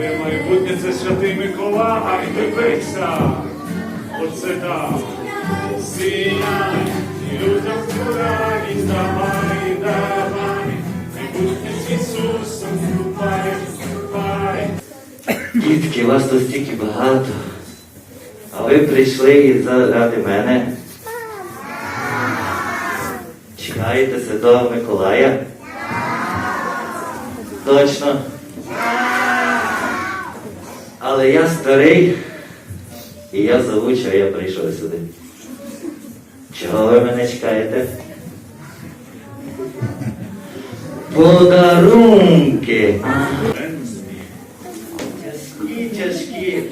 Твоє майбутнє це святий Миколай, дивися. Оце так. Сіяй, і людям радість давай, давай. Майбутнє з Ісусом ступай, ступай. Дітки, вас тут стільки багато. А ви прийшли і заради мене. Чекаєте Святого Миколая? Точно. Але я старий, і я що я прийшов сюди. Чого ви мене чекаєте? Подарунки! Тяжкі, тяжкі.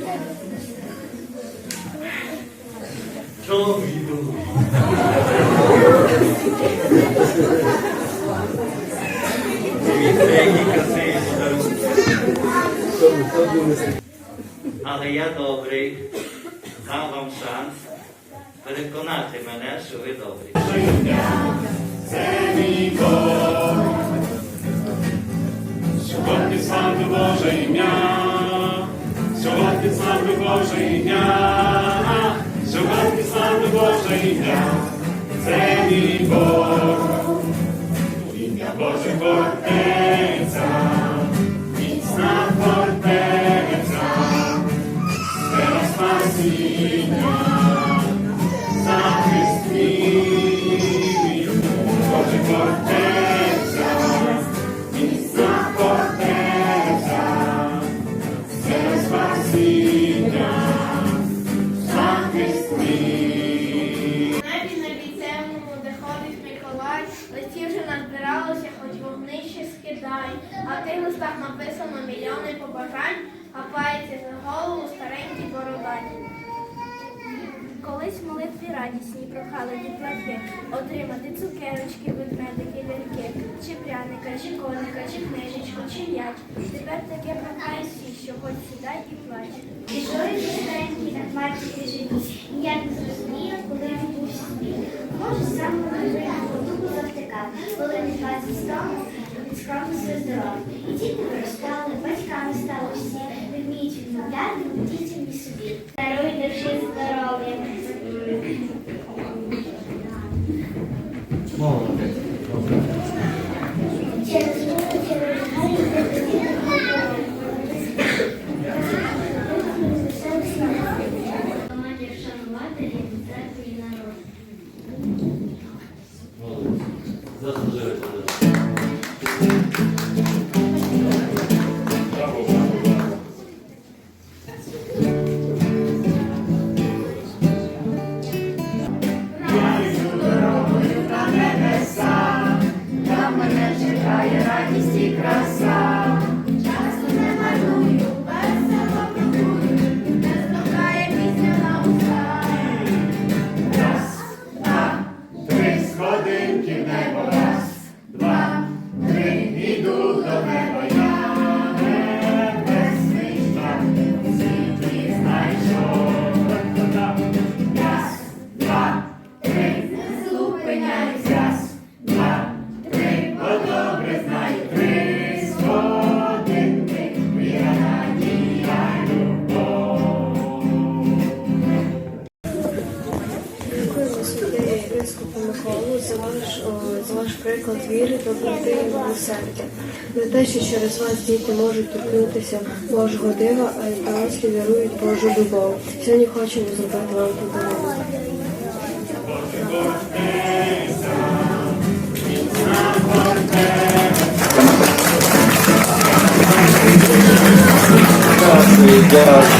Довгі. Які красиві подарунки. Але я добрий. Дам вам шанс переконати мене, що ви добрі. Це мій Бог. Сьогодні славне Боже ім'я. Сьогодні славне Боже ім'я. Сьогодні славне Боже ім'я. Це мій Бог. Спасіння. Радісні прохали дітлахи отримати цукерочки, ведмедики, ляльки, чи пряника, чи коника, чи книжечку, чи м'яч. Тепер таке прохає всі, що хоч сідай і плач. Пішли старенький на матері живі, і я не зрозуміла, коли він був собі. Може, сам молодий подумку завтикав, коли не двадцять стало, від скромності здоров. І діти виростали, батьками стали всі, не вміють відмовляти дітям і собі. Даруй душі здоров'я. Wow. Єпископу Миколу, за ваш, о, за ваш приклад віри, доброти і милосердя. За те, що через вас діти можуть торкнутися Божого дива, а й дорослі вірують Божу любов. Сьогодні хочемо зробити вам подарунок. Дякую, дякую.